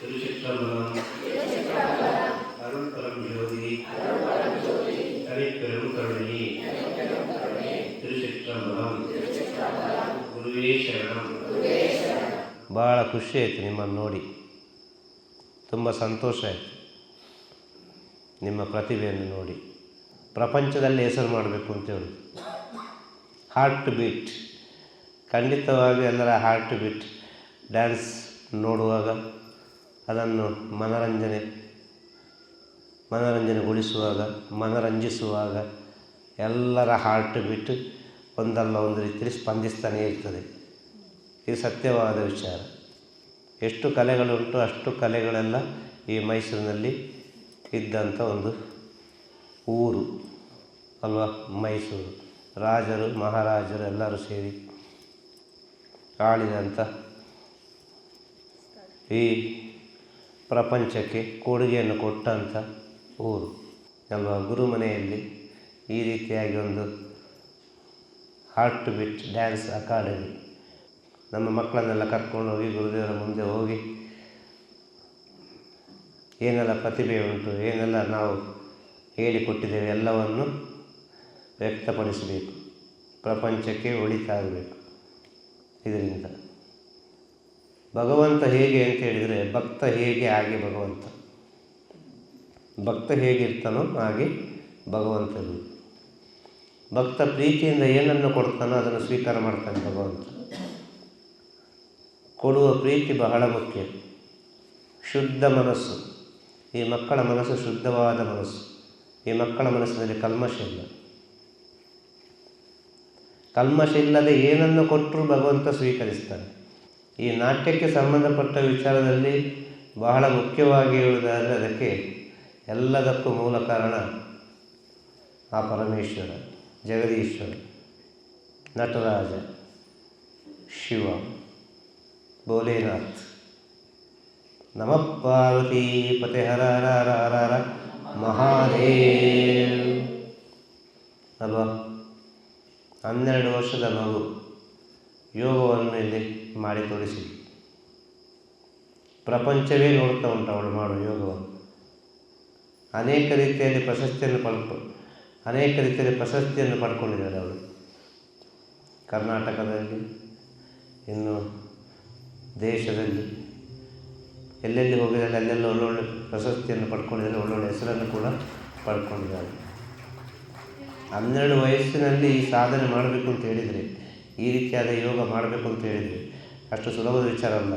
திருச்சிற்றம்பலம் அருள்பரம் ஜோதி தனிப்பெரும் கருணை திருச்சிற்றம்பலம் ಗುರುವೇ ಶರಣಂ ಭಾಳ ಖುಷಿ ಆಯಿತು ನಿಮ್ಮನ್ನು ನೋಡಿ ತುಂಬ ಸಂತೋಷ ಆಯಿತು ನಿಮ್ಮ ಪ್ರತಿಭೆಯನ್ನು ನೋಡಿ ಪ್ರಪಂಚದಲ್ಲಿ ಹೆಸರು ಮಾಡಬೇಕು ಅಂತೇಳಿ ಹಾರ್ಟ್ ಬೀಟ್ ಖಂಡಿತವಾಗಿ ಎಲ್ಲರ ಹಾರ್ಟ್ ಬೀಟ್ ಡ್ಯಾನ್ಸ್ ನೋಡುವಾಗ ಅದನ್ನು ಮನರಂಜನೆ, ಮನರಂಜನೆಗೊಳಿಸುವಾಗ, ಮನರಂಜಿಸುವಾಗ ಎಲ್ಲರ ಹಾರ್ಟ್ ಬಿಟ್ಟು ಒಂದಲ್ಲ ಒಂದು ರೀತಿಯಲ್ಲಿ ಸ್ಪಂದಿಸ್ತಾನೇ ಇರ್ತದೆ. ಇದು ಸತ್ಯವಾದ ವಿಚಾರ. ಎಷ್ಟು ಕಲೆಗಳುಂಟು ಅಷ್ಟು ಕಲೆಗಳೆಲ್ಲ ಈ ಮೈಸೂರಿನಲ್ಲಿ ಇದ್ದಂಥ ಒಂದು ಊರು ಅಲ್ವಾ? ಮೈಸೂರು. ರಾಜರು, ಮಹಾರಾಜರು ಎಲ್ಲರೂ ಸೇರಿ ಆಳಿದಂಥ ಈ ಪ್ರಪಂಚಕ್ಕೆ ಕೊಡುಗೆಯನ್ನು ಕೊಟ್ಟಂಥ ಊರು. ಅಲ್ವಾ ಗುರುಮನೆಯಲ್ಲಿ ಈ ರೀತಿಯಾಗಿ ಒಂದು ಹಾರ್ಟ್ ಬಿಟ್ ಡ್ಯಾನ್ಸ್ ಅಕಾಡೆಮಿ ನಮ್ಮ ಮಕ್ಕಳನ್ನೆಲ್ಲ ಕರ್ಕೊಂಡು ಹೋಗಿ ಗುರುದೇವರ ಮುಂದೆ ಹೋಗಿ ಏನೆಲ್ಲ ಪ್ರತಿಭೆ ಉಂಟು, ಏನೆಲ್ಲ ನಾವು ಹೇಳಿಕೊಟ್ಟಿದ್ದೇವೆ ಎಲ್ಲವನ್ನು ವ್ಯಕ್ತಪಡಿಸಬೇಕು. ಪ್ರಪಂಚಕ್ಕೆ ಒಳಿತಾಗಬೇಕು. ಇದರಿಂದ ಭಗವಂತ ಹೇಗೆ ಅಂತ ಹೇಳಿದರೆ ಭಕ್ತ ಹೇಗೆ ಹಾಗೆ ಭಗವಂತ. ಭಕ್ತ ಹೇಗಿರ್ತಾನೋ ಹಾಗೆ ಭಗವಂತನು ಭಕ್ತ ಪ್ರೀತಿಯಿಂದ ಏನನ್ನು ಕೊಡ್ತಾನೋ ಅದನ್ನು ಸ್ವೀಕಾರ ಮಾಡ್ತಾನೆ ಭಗವಂತ. ಕೊಡುವ ಪ್ರೀತಿ ಬಹಳ ಮುಖ್ಯ. ಶುದ್ಧ ಮನಸ್ಸು. ಈ ಮಕ್ಕಳ ಮನಸ್ಸು ಶುದ್ಧವಾದ ಮನಸ್ಸು. ಈ ಮಕ್ಕಳ ಮನಸ್ಸಿನಲ್ಲಿ ಕಲ್ಮಶ ಇಲ್ಲ. ಕಲ್ಮಶ ಇಲ್ಲದೆ ಏನನ್ನು ಕೊಟ್ಟರೂ ಭಗವಂತ ಸ್ವೀಕರಿಸ್ತಾನೆ. ಈ ನಾಟ್ಯಕ್ಕೆ ಸಂಬಂಧಪಟ್ಟ ವಿಚಾರದಲ್ಲಿ ಬಹಳ ಮುಖ್ಯವಾಗಿ ಹೇಳುವುದಾದರೆ ಅದಕ್ಕೆ ಎಲ್ಲದಕ್ಕೂ ಮೂಲ ಕಾರಣ ಆ ಪರಮೇಶ್ವರ, ಜಗದೀಶ್ವರ, ನಟರಾಜ, ಶಿವ, ಭೋಲೆನಾಥ್. ನಮ ಪಾರ್ವತಿ ಪತೆ ಹರ ಹರ ಮಹಾದೇವ್. ಅಲ್ವಾ? ಹನ್ನೆರಡು ವರ್ಷದ ಮಗು. ಯೋಗವನ್ನು ಇಲ್ಲಿ ಮಾಡಿ ತೋರಿಸಿ. ಪ್ರಪಂಚವೇ ನೋಡ್ತಾ ಉಂಟು ಅವಳು ಮಾಡುವ ಯೋಗವನ್ನು. ಅನೇಕ ರೀತಿಯಲ್ಲಿ ಪ್ರಶಸ್ತಿಯನ್ನು ಪಡ್ಕೊ, ಅನೇಕ ರೀತಿಯಲ್ಲಿ ಪ್ರಶಸ್ತಿಯನ್ನು ಪಡ್ಕೊಂಡಿದ್ದಾರೆ ಅವಳು. ಕರ್ನಾಟಕದಲ್ಲಿ, ಇನ್ನು ದೇಶದಲ್ಲಿ, ಎಲ್ಲೆಲ್ಲಿ ಹೋಗಿದ್ದಾರೆ ಅಲ್ಲೆಲ್ಲ ಒಳ್ಳೊಳ್ಳೆ ಪ್ರಶಸ್ತಿಯನ್ನು ಪಡ್ಕೊಂಡಿದ್ದಾರೆ, ಒಳ್ಳೊಳ್ಳೆ ಹೆಸರನ್ನು ಕೂಡ ಪಡ್ಕೊಂಡಿದ್ದಾರೆ. ಹನ್ನೆರಡು ವಯಸ್ಸಿನಲ್ಲಿ ಈ ಸಾಧನೆ ಮಾಡಬೇಕು ಅಂತ ಹೇಳಿದರೆ ಈ ರೀತಿಯಾದ ಯೋಗ ಮಾಡಬೇಕು ಅಂತ ಹೇಳಿದರೆ ಅಷ್ಟು ಸುಲಭದ ವಿಚಾರ ಅಲ್ಲ.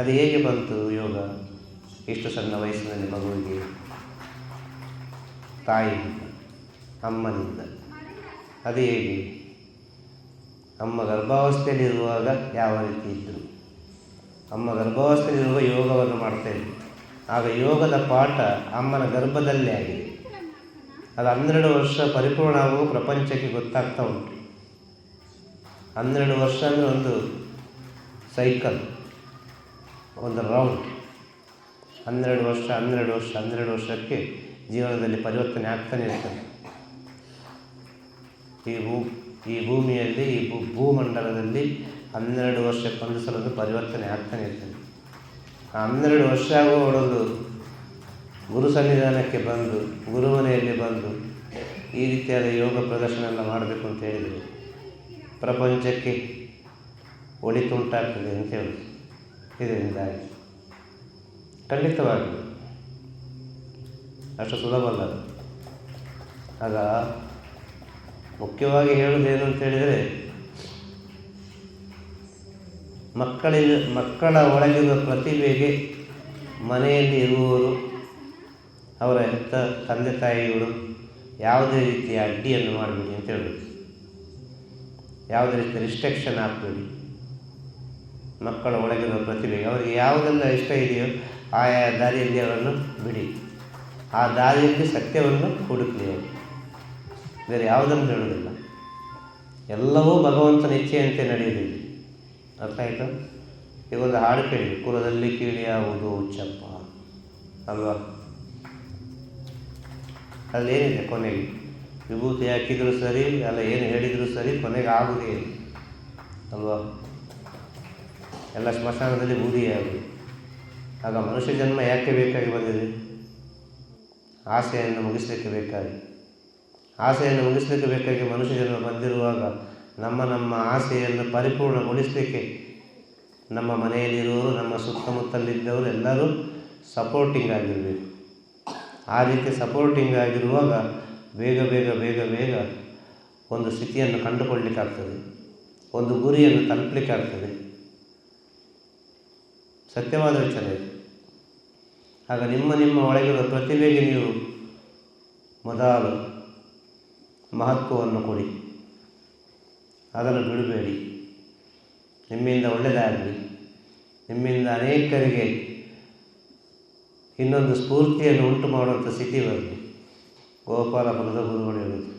ಅದು ಹೇಗೆ ಬಂತು ಯೋಗ? ಇಷ್ಟು ಸಣ್ಣ ವಯಸ್ಸಿನಲ್ಲಿ ಮಗುವಿಗೆ ತಾಯಿಯಿಂದ, ಅಮ್ಮನಿಂದ. ಅದು ಹೇಗೆ? ಅಮ್ಮ ಗರ್ಭಾವಸ್ಥೆಯಲ್ಲಿರುವಾಗ ಯಾವ ರೀತಿ ಇದ್ದರು ಅಮ್ಮ ಗರ್ಭಾವಸ್ಥೆಯಲ್ಲಿರುವ ಯೋಗವನ್ನು ಮಾಡ್ತಾ ಆಗ ಯೋಗದ ಪಾಠ ಅಮ್ಮನ ಗರ್ಭದಲ್ಲೇ ಆಗಿದೆ. ಅದು ಹನ್ನೆರಡು ವರ್ಷ ಪರಿಪೂರ್ಣ ಆಗುವ ಪ್ರಪಂಚಕ್ಕೆ ಗೊತ್ತಾಗ್ತಾ ಉಂಟು. ಹನ್ನೆರಡು ವರ್ಷ ಅಂದರೆ ಒಂದು ಸೈಕಲ್, ಒಂದು ರೌಂಡ್. ಹನ್ನೆರಡು ವರ್ಷ ಹನ್ನೆರಡು ವರ್ಷ, ಹನ್ನೆರಡು ವರ್ಷಕ್ಕೆ ಜೀವನದಲ್ಲಿ ಪರಿವರ್ತನೆ ಆಗ್ತಾನೆ ಇರ್ತದೆ. ಈ ಭೂ, ಈ ಭೂಮಿಯಲ್ಲಿ, ಈ ಭೂ, ಭೂಮಂಡಲದಲ್ಲಿ ಹನ್ನೆರಡು ವರ್ಷಕ್ಕೊಂದು ಸಲ ಪರಿವರ್ತನೆ ಆಗ್ತಾನೆ ಇರ್ತದೆ. ಆ ಹನ್ನೆರಡು ವರ್ಷ ಆಗುವವಳೊಂದು ಗುರು ಸನ್ನಿಧಾನಕ್ಕೆ ಬಂದು ಗುರುಮನೆಯಲ್ಲಿ ಬಂದು ಈ ರೀತಿಯಾದ ಯೋಗ ಪ್ರದರ್ಶನ ಎಲ್ಲ ಮಾಡಬೇಕು ಅಂತ ಹೇಳಿದರು ಪ್ರಪಂಚಕ್ಕೆ ಒಳಿತುಂಟಾಗ್ತದೆ ಅಂತ ಹೇಳಿ ಇದರಿಂದಾಗಿ ಖಂಡಿತವಾಗಿ ಅಷ್ಟು ಸುಲಭ ಅಲ್ಲ. ಆಗ ಮುಖ್ಯವಾಗಿ ಹೇಳುವುದೇನು ಅಂತ ಹೇಳಿದರೆ, ಮಕ್ಕಳಿಗೆ, ಮಕ್ಕಳ ಒಳಗಿರುವ ಪ್ರತಿಭೆಗೆ ಮನೆಯಲ್ಲಿ ಇರುವವರು ಅವರ ಹೆತ್ತ ತಂದೆ, ತಾಯಿಗಳು ಯಾವುದೇ ರೀತಿಯ ಅಡ್ಡಿಯನ್ನು ಮಾಡಬೇಡಿ ಅಂತ ಹೇಳಬೇಕು. ಯಾವುದೇ ರೀತಿಯ ರಿಸ್ಟ್ರಿಕ್ಷನ್ ಹಾಕಬೇಡಿ. ಮಕ್ಕಳ ಒಳಗಿರುವ ಪ್ರತಿಭೆಗೆ ಅವರಿಗೆ ಯಾವುದೆಲ್ಲ ಇಷ್ಟ ಇದೆಯೋ ಆಯಾ ದಾರಿಯಲ್ಲಿ ಅವರನ್ನು ಬಿಡಿ. ಆ ದಾರಿಯಲ್ಲಿ ಸತ್ಯವನ್ನು ಹುಡುಕಲಿ ಅವರು. ಬೇರೆ ಯಾವುದನ್ನು ಹೇಳುವುದಿಲ್ಲ. ಎಲ್ಲವೂ ಭಗವಂತನ ಇಚ್ಛೆಯಂತೆ ನಡೆಯುವುದಿಲ್ಲ ಅರ್ಥ ಆಯಿತು? ಈಗ ಒಂದು ಹಾಡು ಕೇಳಿ. ಕುಲದಲ್ಲಿ ಕೀಳಿಯಾವುದು ಹುಚ್ಚಪ್ಪ ಅಲ್ವಾ? ಅಲ್ಲೇನಿದೆ ಕೊನೆಗೆ? ವಿಭೂತಿ ಹಾಕಿದರೂ ಸರಿ, ಅಲ್ಲ ಏನು ಹೇಳಿದರೂ ಸರಿ, ಕೊನೆಗೆ ಆಗುವುದೇ ಇಲ್ಲ. ಅಲ್ವಾ? ಎಲ್ಲ ಸ್ಮಶಾನದಲ್ಲಿ ಬೂದಿಯಾಗುವುದು ಆಗ ಮನುಷ್ಯ ಜನ್ಮ ಯಾಕೆ ಬೇಕಾಗಿ ಬಂದಿದೆ? ಆಸೆಯನ್ನು ಮುಗಿಸಲಿಕ್ಕೆ ಬೇಕಾಗಿ. ಆಸೆಯನ್ನು ಮುಗಿಸಲಿಕ್ಕೆ ಬೇಕಾಗಿ ಮನುಷ್ಯ ಜನ್ಮ ಬಂದಿರುವಾಗ ನಮ್ಮ ನಮ್ಮ ಆಸೆಯನ್ನು ಪರಿಪೂರ್ಣಗೊಳಿಸಲಿಕ್ಕೆ ನಮ್ಮ ಮನೆಯಲ್ಲಿರುವವರು ನಮ್ಮ ಸುತ್ತಮುತ್ತಲಿದ್ದವರು ಎಲ್ಲರೂ ಸಪೋರ್ಟಿಂಗ್ ಆಗಿರಬೇಕು. ಆ ರೀತಿ ಸಪೋರ್ಟಿಂಗ್ ಆಗಿರುವಾಗ ಬೇಗ ಬೇಗ ಬೇಗ ಬೇಗ ಒಂದು ಸ್ಥಿತಿಯನ್ನು ಕಂಡುಕೊಳ್ಳಿಕ್ಕಾಗ್ತದೆ. ಒಂದು ಗುರಿಯನ್ನು ತಲುಪಲಿಕ್ಕಾಗ್ತದೆ. ಸತ್ಯವಾದ ವಿಚಾರ ಇದು. ಆಗ ನಿಮ್ಮ ನಿಮ್ಮ ಒಳಗಿರುವ ಪ್ರತಿಭೆಗೆ ನೀವು ಮೊದಲು ಮಹತ್ವವನ್ನು ಕೊಡಿ. ಅದನ್ನು ಬಿಡಬೇಡಿ. ನಿಮ್ಮಿಂದ ಒಳ್ಳೆಯದಾಗಲಿ ನಿಮ್ಮಿಂದ ಅನೇಕರಿಗೆ ಇನ್ನೊಂದು ಸ್ಫೂರ್ತಿಯನ್ನು ಉಂಟು ಮಾಡುವಂಥ ಸ್ಥಿತಿ ಬರಲಿ ಗೋಪಾಲ ಪುರದ ಗುರುಗಳು ಹೇಳುವುದು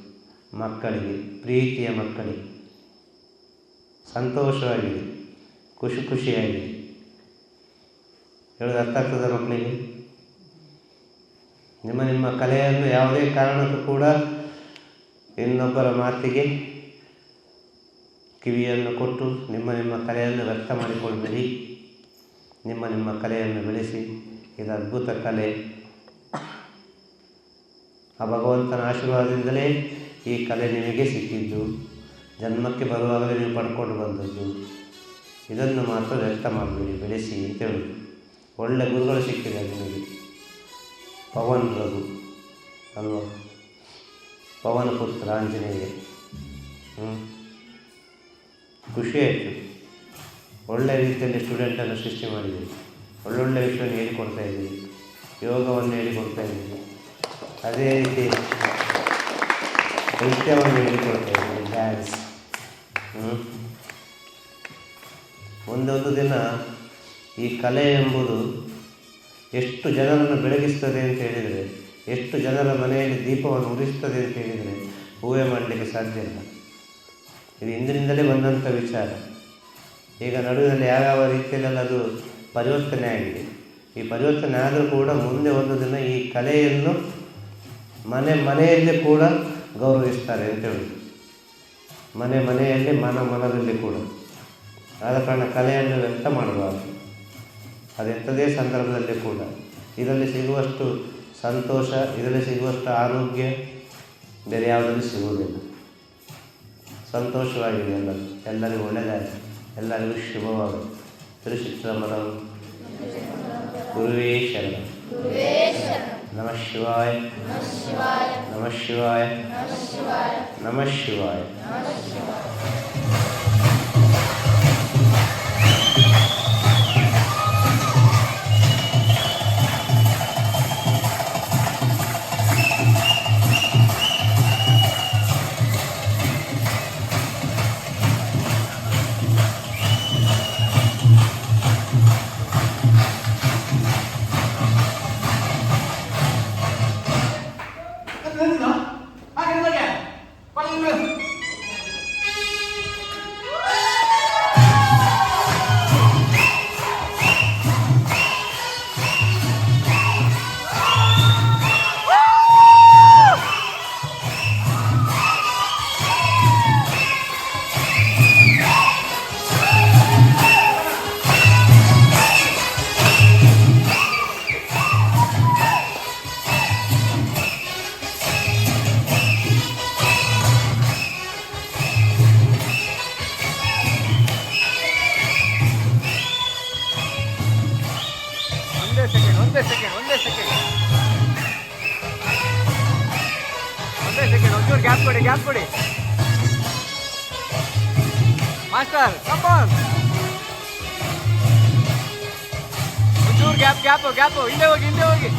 ಮಕ್ಕಳಿಗೆ, ಪ್ರೀತಿಯ ಮಕ್ಕಳಿಗೆ. ಸಂತೋಷವಾಗಿದೆ, ಖುಷಿ ಖುಷಿಯಾಗಿದೆ. ಹೇಳೋದು ಅರ್ಥ ಆಗ್ತದೆ ಮಕ್ಕಳಿಗೆ? ನಿಮ್ಮ ನಿಮ್ಮ ಕಲೆಯನ್ನು ಯಾವುದೇ ಕಾರಣಕ್ಕೂ ಕೂಡ ಇನ್ನೊಬ್ಬರ ಮಾತಿಗೆ ಕಿವಿಯನ್ನು ಕೊಟ್ಟು ನಿಮ್ಮ ನಿಮ್ಮ ಕಲೆಯನ್ನು ವ್ಯಕ್ತ ಮಾಡಿಕೊಳ್ಬೇಡಿ ನಿಮ್ಮ ನಿಮ್ಮ ಕಲೆಯನ್ನು ಬೆಳೆಸಿ. ಇದು ಅದ್ಭುತ ಕಲೆ. ಆ ಭಗವಂತನ ಆಶೀರ್ವಾದದಿಂದಲೇ ಈ ಕಲೆ ನಿಮಗೆ ಸಿಕ್ಕಿದ್ದು. ಜನ್ಮಕ್ಕೆ ಬರುವಾಗಲೇ ನೀವು ಪಡ್ಕೊಂಡು ಬಂದದ್ದು. ಇದನ್ನು ಮಾತ್ರ ವ್ಯಕ್ತ ಮಾಡಬೇಡಿ, ಬೆಳೆಸಿ ಅಂತ ಹೇಳಿ ಒಳ್ಳೆ ಗುರುಗಳು ಸಿಕ್ಕಿದೆ ನಿಮಗೆ. ಪವನ್ ರಘು, ಅಲ್ವಾ? ಪವನ ಪುತ್ರ ಆಂಜನೇಯ. ಹ್ಞೂ ಖುಷಿ ಆಯಿತು. ಒಳ್ಳೆ ರೀತಿಯಲ್ಲಿ ಸ್ಟೂಡೆಂಟನ್ನು ಸೃಷ್ಟಿ ಮಾಡಿದ್ದೀರಿ. ಒಳ್ಳೊಳ್ಳೆ ವಿಷಯವನ್ನು ಹೇಳಿಕೊಡ್ತಾ ಇದ್ದೀನಿ. ಯೋಗವನ್ನು ಹೇಳಿಕೊಡ್ತಾ ಇದ್ದೀನಿ. ಅದೇ ರೀತಿ ನೃತ್ಯವನ್ನು ಹೇಳಿಕೊಡ್ತಾ ಇದ್ದೀನಿ ಡ್ಯಾನ್ಸ್ ಒಂದೊಂದು ದಿನ ಈ ಕಲೆ ಎಂಬುದು ಎಷ್ಟು ಜನರನ್ನು ಬೆಳಗಿಸ್ತದೆ ಅಂತ ಹೇಳಿದರೆ, ಎಷ್ಟು ಜನರ ಮನೆಯಲ್ಲಿ ದೀಪವನ್ನು ಉರಿಸ್ತದೆ ಅಂತ ಹೇಳಿದರೆ ಊಹೆ ಮಾಡಲಿಕ್ಕೆ ಸಾಧ್ಯ ಇಲ್ಲ. ಇದು ಇಂದಿನಿಂದಲೇ ಬಂದಂಥ ವಿಚಾರ. ಈಗ ನಡುವಿನಲ್ಲಿ ಯಾವ್ಯಾವ ರೀತಿಯಲ್ಲೆಲ್ಲ ಅದು ಪರಿವರ್ತನೆ ಆಗಿದೆ. ಈ ಪರಿವರ್ತನೆ ಆದರೂ ಕೂಡ ಮುಂದೆ ಒಂದು ದಿನ ಈ ಕಲೆಯನ್ನು ಮನೆ ಮನೆಯಲ್ಲೇ ಕೂಡ ಗೌರವಿಸ್ತಾರೆ ಅಂತ ಹೇಳೋದು. ಮನೆ ಮನೆಯಲ್ಲಿ ಮನ ಮನದಲ್ಲಿ ಕೂಡ. ಆದ ಕಾರಣ ಕಲೆಯನ್ನು ವ್ಯಕ್ತ ಮಾಡಬಾರ್ದು. ಅದೆಂಥದೇ ಸಂದರ್ಭದಲ್ಲಿ ಕೂಡ. ಇದರಲ್ಲಿ ಸಿಗುವಷ್ಟು ಸಂತೋಷ, ಇದರಲ್ಲಿ ಸಿಗುವಷ್ಟು ಆರೋಗ್ಯ ಬೇರೆ ಯಾವುದರಲ್ಲಿ ಸಿಗುವುದಿಲ್ಲ. ಸಂತೋಷವಾಗಿದೆ ಎಲ್ಲರೂ ಎಲ್ಲರಿಗೂ ಒಳ್ಳೆಯದಾಗಲಿ. ಎಲ್ಲರಿಗೂ ಶುಭವಾಗಲಿ. ತಿರುಚಿತ್ರಮರ ಗುರುವೇ ಶರಣ ನಮಃ ಶಿವಾಯ ನಮಃ ಶಿವಾಯ ನಮಃ ಶಿವಾಯ Lên ಗ್ಯಾಪ್ ಕೊಡಿ ಗ್ಯಾಪ್ ಕೊಡಿ ಮಾಸ್ಟರ್ ಕಮಾನ್ ಒಂಚೂರು ಗ್ಯಾಪ್ ಗ್ಯಾಪ್ ಗ್ಯಾಪ್ ಹಿಂದೆ ಹೋಗಿ ಹಿಂದೆ ಹೋಗಿ